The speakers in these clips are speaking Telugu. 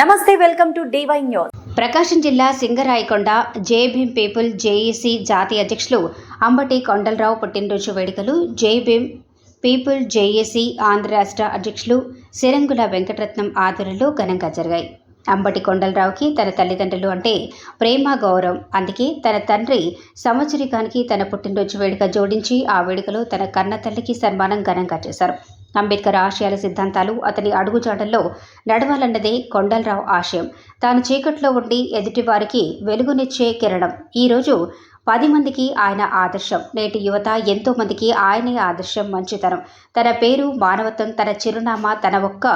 నమస్తే welcome to DY news. Prakasam జిల్లా సింగరాయకొండ జై పీపుల్ జేఏసీ జాతీయ అధ్యక్షులు అంబటి కొండలరావు పుట్టినరోజు వేడుకలు జై పీపుల్ జేఏసీ ఆంధ్ర రాష్ట్ర అధ్యక్షులు సిరంగుల వెంకటరత్నం ఆధ్వర్యంలో ఘనంగా జరిగాయి. అంబటి కొండలరావుకి తన తల్లిదండ్రులు అంటే ప్రేమ గౌరవం. అందుకే తన తండ్రి సంవత్సరికానికి తన పుట్టినరోజు వేడుక జోడించి ఆ వేడుకలో తన కన్న తల్లికి సన్మానం ఘనంగా చేశారు. అంబేద్కర్ ఆశయాల సిద్ధాంతాలు అతని అడుగుజాడల్లో నడవాలన్నదే కొండలరావు ఆశయం. తాను చీకట్లో ఉండి ఎదుటివారికి వెలుగునిచ్చే కిరణం. ఈరోజు పది మందికి ఆయన ఆదర్శం. నేటి యువత ఎంతో మందికి ఆయనే ఆదర్శం మంచితనం. తన పేరు మానవత్వం తన చిరునామా తన ఒక్క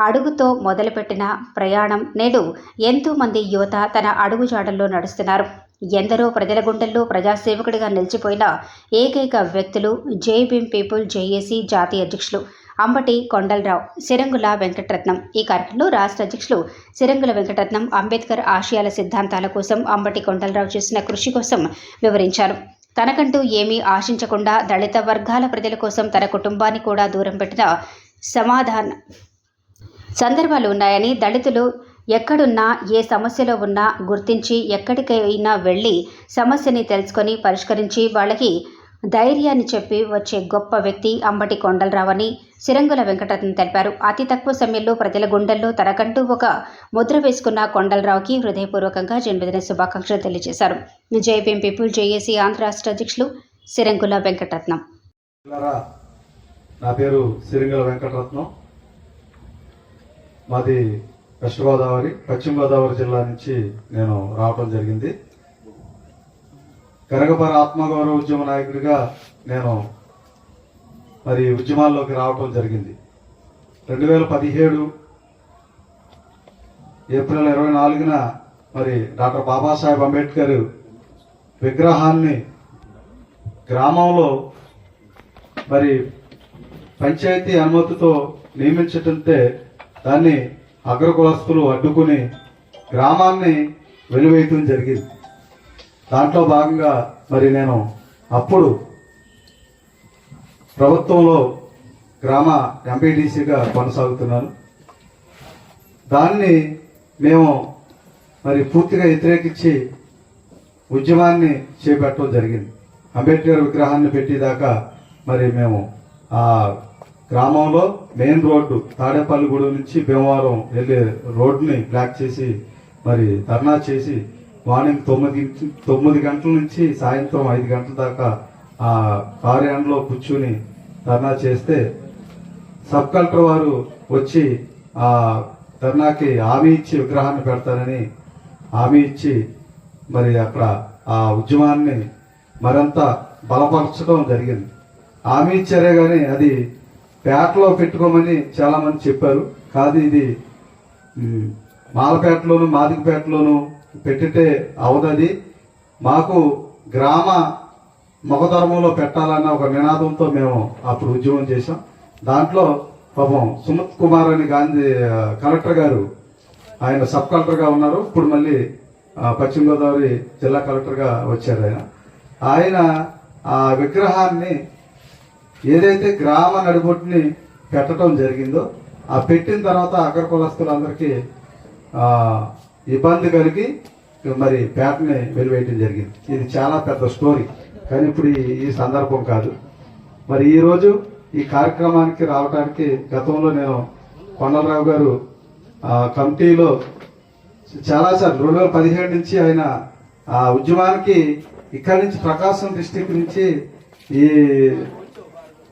అడుగుతో మొదలుపెట్టిన ప్రయాణం నేడు ఎంతో మంది యువత తన అడుగుజాడల్లో నడుస్తున్నారు. ఎందరో ప్రజల గుండెల్లో ప్రజాసేవకుడిగా నిలిచిపోయిన ఏకైక వ్యక్తులు జై భీమ్ పీపుల్ జేఏసీ జాతీయ అధ్యక్షులు. అంబటి కొండలరావు సిరంగుల వెంకటరత్నం. ఈ కార్యక్రమంలో రాష్ట్ర అధ్యక్షులు సిరంగుల వెంకటరత్నం అంబేద్కర్ ఆశయాల సిద్ధాంతాల కోసం అంబటి కొండలరావు చేసిన కృషి కోసం వివరించారు. తనకంటూ ఏమీ ఆశించకుండా దళిత వర్గాల ప్రజల కోసం తన కుటుంబాన్ని కూడా దూరం పెట్టిన సమాధాన సందర్భాలు ఉన్నాయని దళితులు ఎక్కడున్నా ఏ సమస్యలో ఉన్నా గుర్తించి ఎక్కడికైనా వెళ్ళి సమస్యని తెలుసుకొని పరిష్కరించి వాళ్ళకి ధైర్యాన్ని చెప్పి వచ్చే గొప్ప వ్యక్తి అంబటి కొండలరావని సిరంగుల వెంకటరత్న తెలిపారు. అతి తక్కువ సమయంలో ప్రజల గుండెల్లో తనకంటూ ఒక ముద్ర వేసుకున్న కొండలరావుకి హృదయపూర్వకంగా జన్మదిన శుభాకాంక్షలు తెలియజేశారు. జేపీఎం పీపుల్ జేఏసీ ఆంధ్ర రాష్ట్ర అధ్యక్షులు సిరంగుల వెంకటరత్నం. నా పేరు సిరంగుల వెంకటరత్నం. మాది వెస్ట్ గోదావరి పశ్చిమ గోదావరి జిల్లా నుంచి నేను రావడం జరిగింది. కనకపర ఆత్మగౌరవ ఉద్యమ నాయకుడిగా నేను మరి ఉద్యమాల్లోకి రావటం జరిగింది. రెండు వేల పదిహేడు ఏప్రిల్ ఇరవై నాలుగున మరి డాక్టర్ బాబాసాహెబ్ అంబేద్కర్ విగ్రహాన్ని గ్రామంలో మరి పంచాయతీ అనుమతితో నియమించటంతే దాన్ని అగ్రకులస్తులు అడ్డుకుని గ్రామాన్ని వెలువేయటం జరిగింది. దాంట్లో భాగంగా మరి నేను అప్పుడు ప్రభుత్వంలో గ్రామ ఎంపీడీసీగా కొనసాగుతున్నాను. దాన్ని మేము మరి పూర్తిగా వ్యతిరేకించి ఉద్యమాన్ని చేపట్టడం జరిగింది. అంబేద్కర్ విగ్రహాన్ని పెట్టేదాకా మరి మేము ఆ గ్రామంలో మెయిన్ రోడ్డు తాడేపల్లిగూడెం నుంచి భీమవరం వెళ్ళే రోడ్డుని బ్లాక్ చేసి మరి ధర్నా చేసి మార్నింగ్ తొమ్మిది తొమ్మిది గంటల నుంచి సాయంత్రం ఐదు గంటల దాకా ఆ కార్యాలయంలో కూర్చుని ధర్నా చేస్తే సబ్ కలెక్టర్ వారు వచ్చి ఆ ధర్నాకి హామీ ఇచ్చి విగ్రహాన్ని పెడతానని హామీ ఇచ్చి మరి అక్కడ ఆ ఉద్యమాన్ని మరింత బలపరచడం జరిగింది. హామీ ఇచ్చారే కానీ అది పేటలో పెట్టుకోమని చాలా మంది చెప్పారు. కాదు ఇది మాలపేటలోను మాదికపేటలోను పెట్టితే అవునది. మాకు గ్రామ మగధర్మంలో పెట్టాలన్న ఒక నినాదంతో మేము అప్పుడు ఉద్యమం చేశాం. దాంట్లో పాపం సుమత్ కుమార్ అని గాంధీ కలెక్టర్ గారు ఆయన సబ్ కలెక్టర్గా ఉన్నారు. ఇప్పుడు మళ్ళీ పశ్చిమ గోదావరి జిల్లా కలెక్టర్గా వచ్చారు ఆయన. ఆయన ఆ విగ్రహాన్ని ఏదైతే గ్రామ నడిబొట్టుని పెట్టడం జరిగిందో ఆ పెట్టిన తర్వాత అగ్ర కులస్తులందరికీ ఇబ్బంది కలిగి మరి పేటని వెలివేయటం జరిగింది. ఇది చాలా పెద్ద స్టోరీ. కానీ ఇప్పుడు ఈ- సందర్భం కాదు. మరి ఈరోజు ఈ కార్యక్రమానికి రావడానికి గతంలో నేను కొండలరావు గారు ఆ, కమిటీలో చాలాసార్లు రెండు వేల పదిహేడు నుంచి ఆయన ఆ ఉద్యమానికి ఇక్కడి నుంచి ప్రకాశం డిస్టిక్ నుంచి ఈ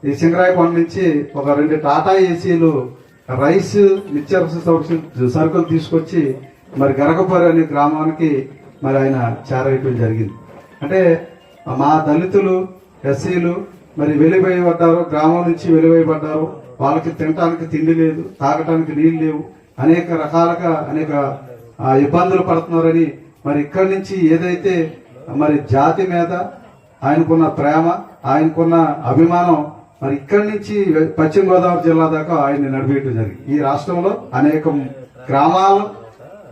ఈ సింగరాయకొండ నుంచి ఒక రెండు టాటా ఏసీలు రైస్ నిత్యావసర సరుకులు తీసుకొచ్చి మరి గరగపూర్ అనే గ్రామానికి మరి ఆయన చేరవేయడం జరిగింది. అంటే మా దళితులు ఎస్సీలు మరి వెలివేయబడ్డారు గ్రామం నుంచి వెలివేయబడ్డారు. వాళ్ళకి తినటానికి తిండి లేదు తాగటానికి నీళ్ళు లేవు. అనేక రకాలుగా అనేక ఇబ్బందులు పడుతున్నారని మరి ఇక్కడి నుంచి ఏదైతే మరి జాతి మీద ఆయనకున్న ప్రేమ ఆయనకున్న అభిమానం మరి ఇక్కడి నుంచి పశ్చిమ గోదావరి జిల్లా దాకా ఆయన్ని నడిపేయటం జరిగింది. ఈ రాష్ట్రంలో అనేక గ్రామాలు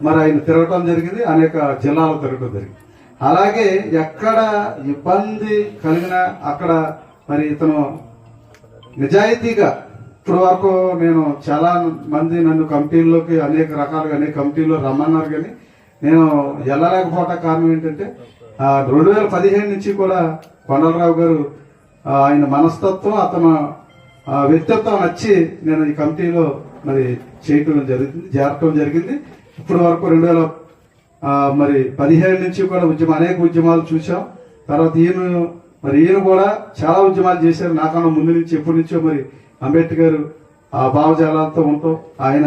మరి ఆయన తిరగటం జరిగింది అనేక జిల్లాలు తిరగటం జరిగింది. అలాగే ఎక్కడ ఇబ్బంది కలిగినా అక్కడ మరి ఇతను నిజాయితీగా ఇప్పుడు వరకు నేను చాలా మంది నన్ను కమిటీల్లోకి అనేక రకాలుగా అనేక కమిటీల్లో రమ్మన్నారు కానీ నేను వెళ్ళలేకపోవటం కారణం ఏంటంటే రెండు వేల పదిహేను నుంచి కూడా కొండలరావు గారు ఆయన మనస్తత్వం అతను వ్యక్తిత్వం నచ్చి నేను ఈ కమిటీలో మరి చేయటం జరిగింది చేరటం జరిగింది. ఇప్పటి వరకు రెండు వేల మరి పదిహేడు నుంచి కూడా ఉద్యమం అనేక ఉద్యమాలు చూసాం తర్వాత ఈయన మరి ఈయన కూడా చాలా ఉద్యమాలు చేశారు. నాకన్నా ముందు నుంచి ఎప్పటి నుంచో మరి అంబేద్కర్ ఆ భావజాలాలతో ఉంటాం ఆయన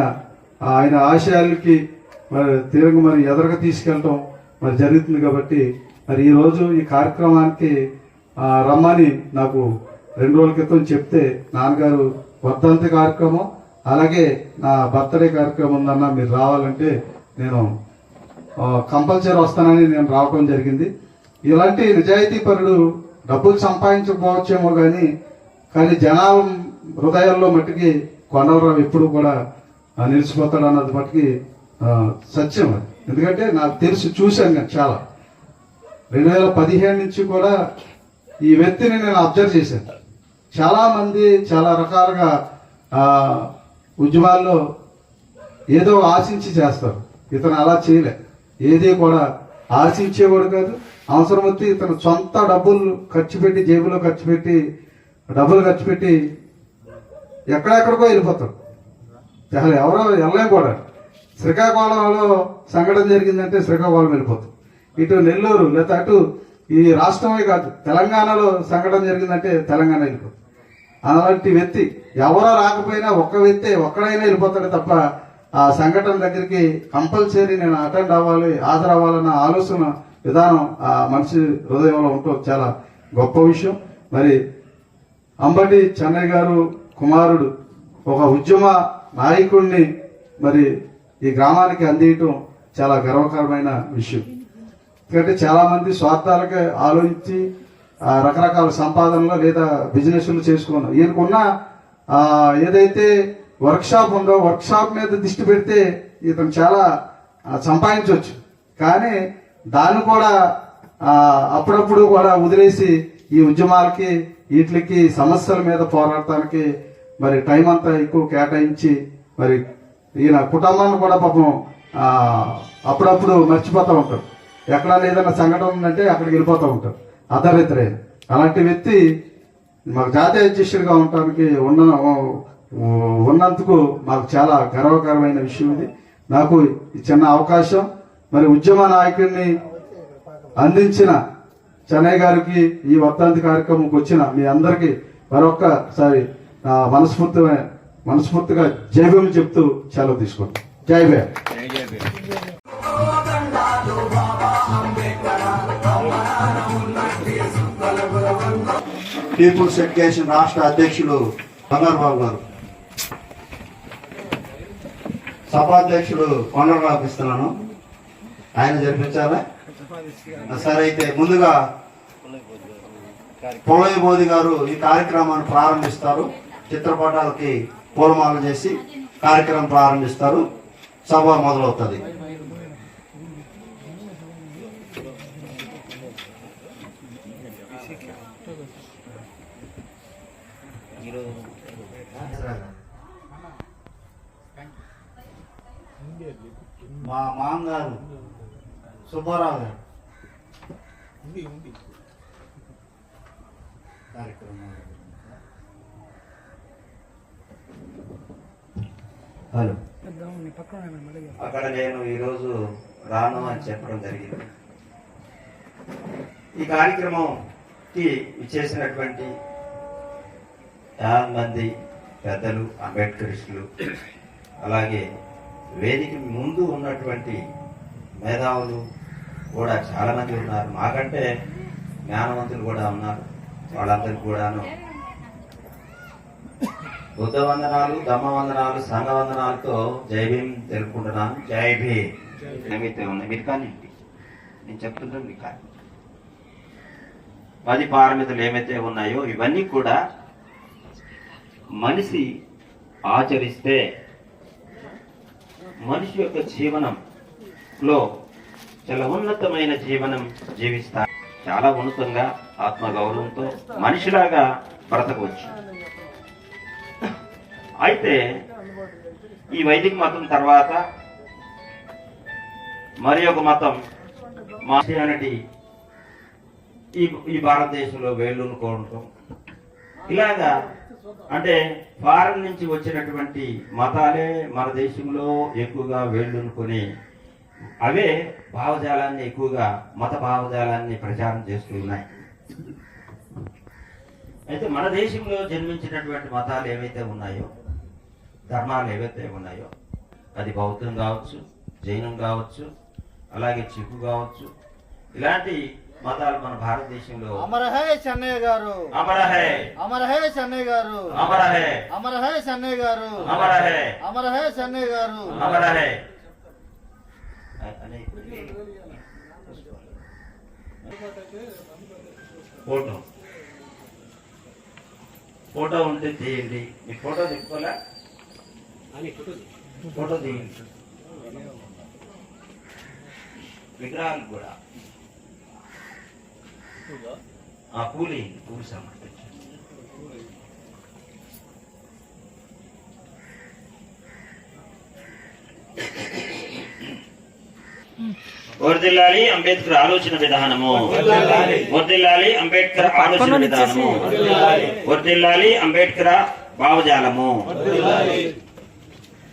ఆయన ఆశయాలకి మరి తీరంగా మరి ఎదరగా తీసుకెళ్ళటం మరి జరుగుతుంది కాబట్టి మరి ఈ రోజు ఈ కార్యక్రమానికి రమ్మని నాకు రెండు రోజుల క్రితం చెప్తే నాన్నగారు వర్ధంతి కార్యక్రమం అలాగే నా బర్త్డే కార్యక్రమం ఉందన్న మీరు రావాలంటే నేను కంపల్సరీ వస్తానని నేను రావడం జరిగింది. ఇలాంటి నిజాయితీ పరుడు డబ్బులు సంపాదించకపోవచ్చేమో కానీ కానీ జనాల హృదయాల్లో మట్టుకి కొండలరావు ఎప్పుడు కూడా నిలిచిపోతాడు అన్నది మట్టుకి సత్యం అది. ఎందుకంటే నాకు తెలిసి చూశాను నేను చాలా. రెండు వేల పదిహేను నుంచి కూడా ఈ వ్యక్తిని నేను అబ్జర్వ్ చేశాను. చాలా మంది చాలా రకాలుగా ఉద్యమాల్లో ఏదో ఆశించి చేస్తారు. ఇతను అలా చేయలే. ఏది కూడా ఆశించేవాడు కాదు. అవసరం వచ్చి ఇతను సొంత డబ్బులు ఖర్చు పెట్టి జేబులో ఖర్చు పెట్టి డబ్బులు ఖర్చు పెట్టి ఎక్కడెక్కడికో వెళ్ళిపోతాడు. అసలు ఎవరో వెళ్ళలేం కూడా. శ్రీకాకుళంలో సంఘటన జరిగిందంటే శ్రీకాకుళం వెళ్ళిపోతాం. ఇటు నెల్లూరు లేదా అటు ఈ రాష్ట్రమే కాదు తెలంగాణలో సంఘటన జరిగిందంటే తెలంగాణ వెళ్ళిపోతాం. అలాంటి వ్యక్తి ఎవరో రాకపోయినా ఒక్క వ్యక్తి ఒక్కడైనా వెళ్ళిపోతాడు తప్ప ఆ సంఘటన దగ్గరికి కంపల్సరీ నేను అటెండ్ అవ్వాలి హాజరవ్వాలన్న ఆలోచన విధానం ఆ మనిషి హృదయంలో ఉండటం చాలా గొప్ప విషయం. మరి అంబటి చెన్నై గారు కుమారుడు ఒక ఉద్యమ నాయకుడిని మరి ఈ గ్రామానికి అందియటం చాలా గర్వకరమైన విషయం. ఎందుకంటే చాలామంది స్వార్థాలకే ఆలోచించి రకరకాల సంపాదనలు లేదా బిజినెస్లు చేసుకున్నారు ఈయనకున్న ఏదైతే వర్క్షాప్ ఉందో వర్క్షాప్ మీద దృష్టి పెడితే ఇతను చాలా సంపాదించవచ్చు కానీ దాన్ని కూడా అప్పుడప్పుడు కూడా వదిలేసి ఈ ఉద్యమాలకి వీటికి సమస్యల మీద పోరాడటానికి మరి టైం అంతా ఎక్కువ కేటాయించి మరి ఈయన కుటుంబాన్ని కూడా పాపం అప్పుడప్పుడు మర్చిపోతూ ఉంటారు ఎక్కడ ఏదైనా సంఘటన ఉందంటే అక్కడికి వెళ్ళిపోతూ ఉంటారు అర్ధరితరైన అలాంటి వ్యక్తి మాకు జాతీయ అధ్యక్షుడిగా ఉండటానికి ఉన్న ఉన్నందుకు మాకు చాలా గర్వకరమైన విషయం ఇది. నాకు చిన్న అవకాశం మరి ఉద్యమ నాయకుడిని అందించిన చెన్నై గారికి ఈ వర్ధంతి కార్యక్రమంకి వచ్చిన మీ అందరికీ మరొక్కసారి నా మనస్ఫూర్తిగా మనస్ఫూర్తిగా జైభీం చెప్తూ సెలవు తీసుకుంటాం జై భీమ్. పీపుల్స్ ఎడ్యుకేషన్ రాష్ట్ర అధ్యక్షులు బంగారుబాబు గారు. సభాధ్యక్షుడు కొండలరావుకి ఇస్తున్నాను ఆయన జరిపించాలా? సరే అయితే ముందుగా పొలయ్య మోదీ గారు ఈ కార్యక్రమాన్ని ప్రారంభిస్తారు. చిత్రపటాలకి పూలమాల చేసి కార్యక్రమం ప్రారంభిస్తారు. సభ మొదలవుతుంది. మా మామగారు సుబ్బారావు గారు. కార్యక్రమం హలో. అక్కడ నేను ఈరోజు రాను అని చెప్పడం జరిగింది. ఈ కార్యక్రమంకి ఇచ్చేసినటువంటి చాలా మంది పెద్దలు అంబేద్కరిస్టులు అలాగే వేదిక ముందు ఉన్నటువంటి మేధావులు కూడా చాలా మంది ఉన్నారు. మాకంటే జ్ఞానవంతులు కూడా ఉన్నారు. వాళ్ళందరికీ కూడాను బుద్ధ వందనాలు ధమ్మ వందనాలు సంఘ వందనాలతో జై భీమ్ తెలుపుకుంటున్నాను. జై భీమ్. ఏమైతే ఉన్నాయి మీరు కానీ నేను చెప్తుంటాను మీకు కానీ పది పారమితులు ఏమైతే ఉన్నాయో ఇవన్నీ కూడా మనిషి ఆచరిస్తే మనిషి యొక్క జీవనంలో చాలా ఉన్నతమైన జీవనం జీవిస్తారు. చాలా ఉన్నతంగా ఆత్మగౌరవంతో మనిషిలాగా బ్రతకవచ్చు. అయితే ఈ వైదిక మతం తర్వాత మరి ఒక మతం క్రిస్టియానిటీ ఈ ఈ భారతదేశంలో వేళ్ళునుకోవటం ఇలాగా అంటే ఫారెన్ నుంచి వచ్చినటువంటి మతాలే మన దేశంలో ఎక్కువగా వేళ్ళునుకొని అవే భావజాలాన్ని ఎక్కువగా మత భావజాలాన్ని ప్రచారం చేస్తూ ఉన్నాయి. అయితే మన దేశంలో జన్మించినటువంటి మతాలు ఏవైతే ఉన్నాయో ధర్మాలు ఏవైతే ఉన్నాయో అది బౌద్ధం కావచ్చు జైనం కావచ్చు అలాగే చిక్కు కావచ్చు ఇలాంటి మతాలు మన భారతదేశంలో అమర హే చెన్నయ్య గారు అమర హే అమర హే చెన్నయ్య గారు అమర హే అమర హే చెన్నయ్య గారు అమర హే అమర హే చెన్నయ్య గారు అమర హే అనే ఫోటో ఫోటో ఉంటే తీయండి మీ ఫోటో తిప్పుకోలే ఫోటో తీయండి విగ్రహాలు కూడా ఆ పూలి పూలు సమర్పించండి వర్దిల్లాలి అంబేద్కర్ ఆలోచన విధానము వర్దిల్లాలి అంబేద్కర్ ఆలోచన విధానము వర్దిల్లాలి అంబేద్కర్ భావజాలము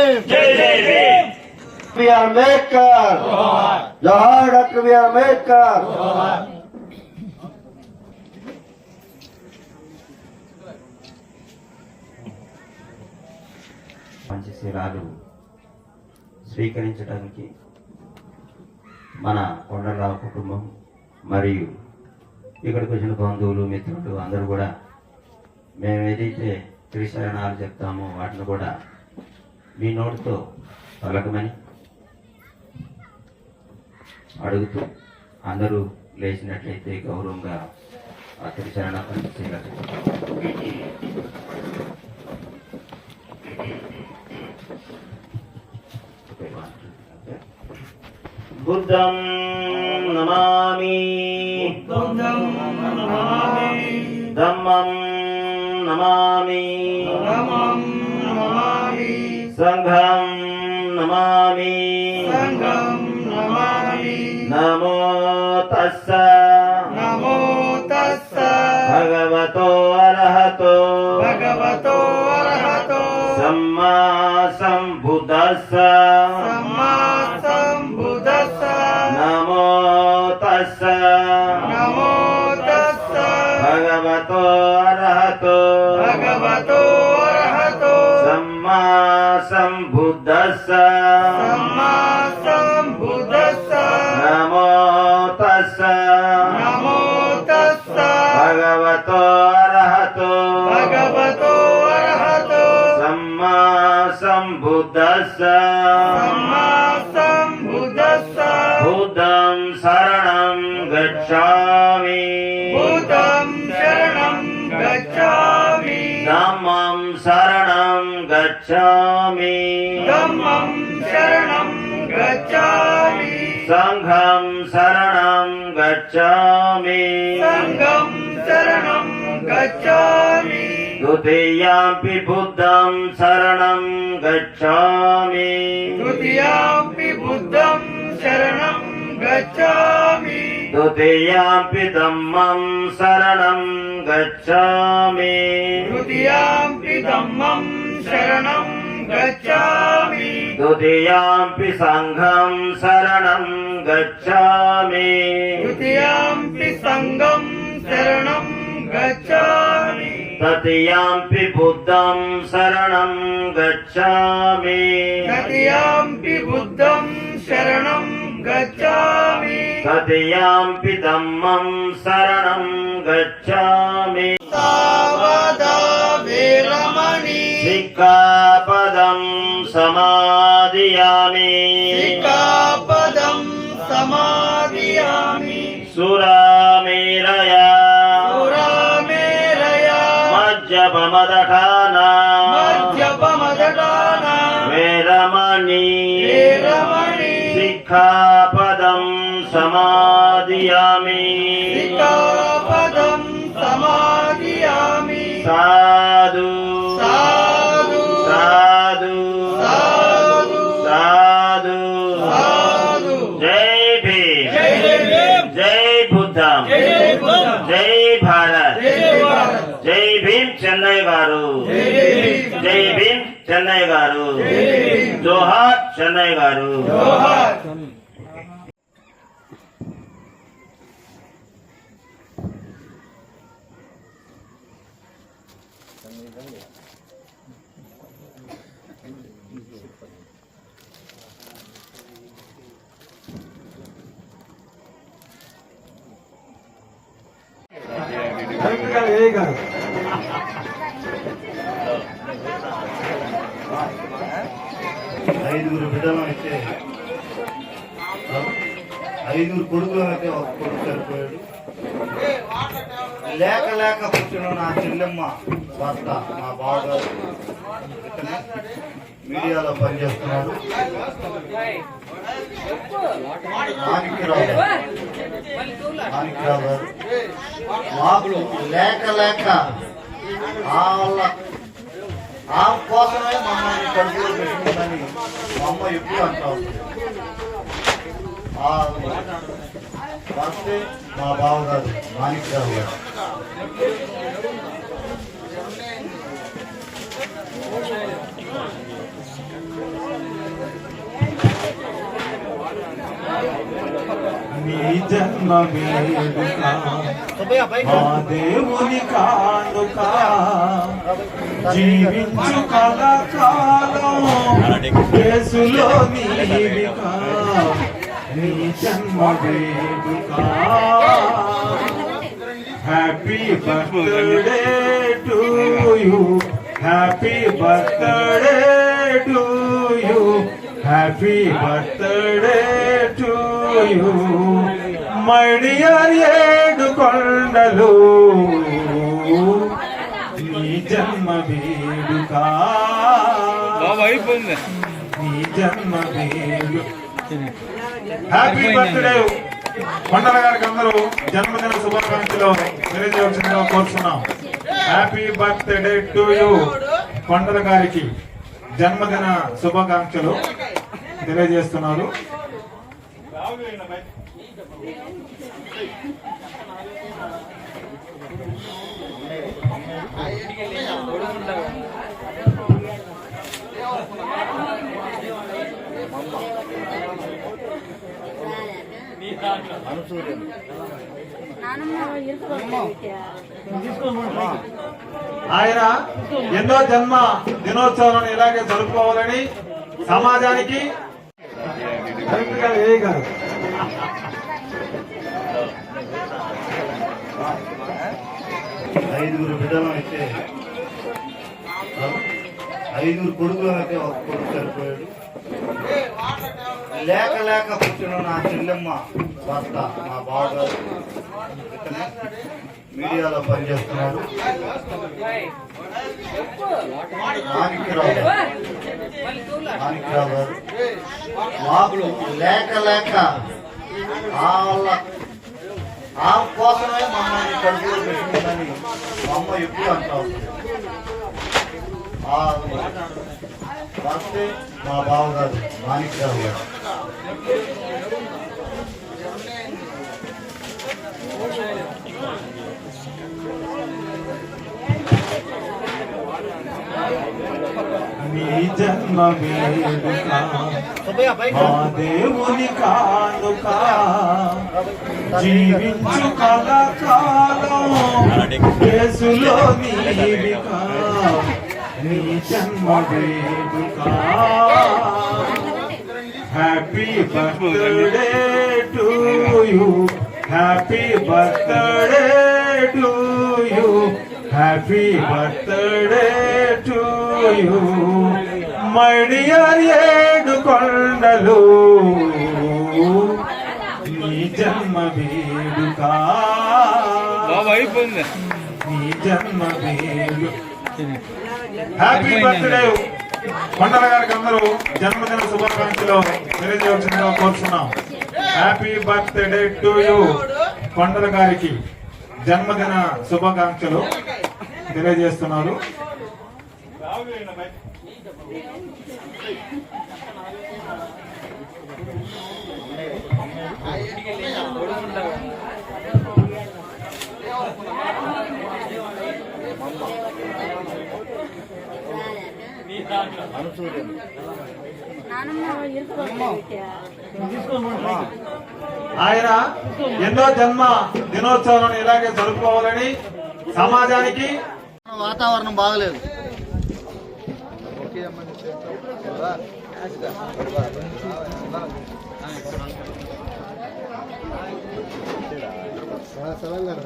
జై భీమ్ జై జై Bhim. B R Ambedkar Jawahar doctor B R Ambedkar శిరాలు స్వీకరించడానికి మన కొండలరావు కుటుంబం మరియు ఇక్కడికి వచ్చిన బంధువులు మిత్రులు అందరూ కూడా మేము త్రిశరణాలు చెప్తామో వాటిని కూడా మీ నోటితో పలకమని అడుగుతూ అందరూ లేచినట్లయితే గౌరవంగా ఆ త్రిశరణ పంచశీలాలు బుద్ధం నమామి. ధమ్మం నమామి. संघं नमामि संघं नमामि नमो तस्स नमो तस्स भगवतो अरहतो भगवतो अरहतो सम्मा सम्बुद्धस्स सम्मा सम्बुद्धस्स नमो तस्स नमो तस्स भगवतो सम्बुद्धस्स सम्मा सम्बुद्धस्स नमो तस्स नमो तस्स भगवतो अरहतो भगवतो अरहतो सम्मा सम्बुद्धस्स सम्मा सम्बुद्धस्स बुद्धं शरणं गच्छामि बुद्धं शरणं गच्छामि धम्मं शरणं गच्छामि रणम् गच्छामि। सङ्घम् शरणम् गच्छामि। शरणम् गच्छामि। द्वितीयापि बुद्धम् शरणम् गच्छामि। द्वितीयापि बुद्धम् शरणम् गच्छामि। द्वितीयापि दम्मम् शरणम् गच्छामि। द्वितीयापि दम्मम् शरणम् సంఘం శరణం గచ్ఛామి తృతీయాంపి సంఘం శరణం గచ్ఛామి తృతీయాంపి బుద్ధం శరణం గచ్ఛామి తృతీయాంపి బుద్ధం శరణం గచ్ఛామి తృతీయాంపి ధమ్మం శరణం గచ్ఛామి తావదా వీరమణి సిక్కాపదం సమాధియామి. సిక్కాపదం సమాధియామి. సురామేరయా. సురామేరయా. మజ్జపమదఠానా మజ్జపమదఠాన వేరమణి వేరమణి సిక్కాపదం సిక్కాపదం సాధు చెన్నై గారు జై భీమ్ చెన్నై గారు జోహార్ చెన్నై గారు Thank you. కొడుకులు అయితే ఒక కొడుకు సరిపోయాడు లేక లేక కూర్చున్న నా చెల్లెమ్మ భర్త మా బావగారు మీడియాలో పనిచేస్తున్నాడు. మాణిక్యరావు మాణిక్యరావు గారు. మాకు లేక లేక ఆ వల్ల ఆ కోసమే మమ్మల్ని కడుపులో పెట్టుకుందని మా అమ్మ ఎప్పుడు అంటా ఉంటుంది మా బావగారు మాణిక్యరావు గారు. దేవుని కానుక జీవించు కలకాలం. కేసులో నీవిక happy birthday to you happy birthday to you happy birthday to you my dear ఏడు కొండలు నీ జన్మ వేడుక. నీ జన్మ వేడుక హ్యాపీ బర్త్డే మండల గారికి అందరూ జన్మదిన శుభాకాంక్షలు తెలియజేయవలసిందిగా కోరుతున్నాం హ్యాపీ బర్త్డే టు యూ కొండల గారికి జన్మదిన శుభాకాంక్షలు తెలియజేస్తున్నారు. ఆయన ఎన్నో జన్మ దినోత్సవాలను ఇలాగే జరుపుకోవాలని సమాజానికి ఐదుగురు బిడ్డలు అయితే ఐదుగురు కొడుకులు అయితే ఒక కొడుకు సరిపోయాడు లేక లేక కూర్చున్న నా చెల్లెమ్మ భర్త మా బావగారు మీడియాలో పనిచేస్తున్నాడు మాణిక్యరావు మాణిక్యరావు గారు మాకు లేక లేక వాళ్ళ ఆ కోసమే మమ్మల్ని కడుపులో పెట్టుకుందని మా అమ్మ ఎప్పుడు అంటా ఉంటుంది భర్తే మా బావగారు మాణిక్యరావు గారు. జన్మ మా దేవుని కానుక జీవించు కలకాలం కేసులో నీవిక. నీ జన్మ వేడుక happy birthday to you happy birthday to you happy birthday to you my dear ఏడు కొండలు నీ జన్మ వేడుక. నీ జన్మ వేడుక హ్యాపీ బర్త్డే మండల గారికి అందరూ జన్మదిన శుభాకాంక్షలు తెలియజేయవలసిందిగా కోరుతున్నాం హ్యాపీ బర్త్డే టు యూ కొండల గారికి జన్మదిన శుభాకాంక్షలు తెలియజేస్తున్నారు. ఆయన ఎన్నో జన్మ దినోత్సవాలను ఇలాగే జరుపుకోవాలని సమాజానికి వాతావరణం బాగలేదు. తెలంగాణ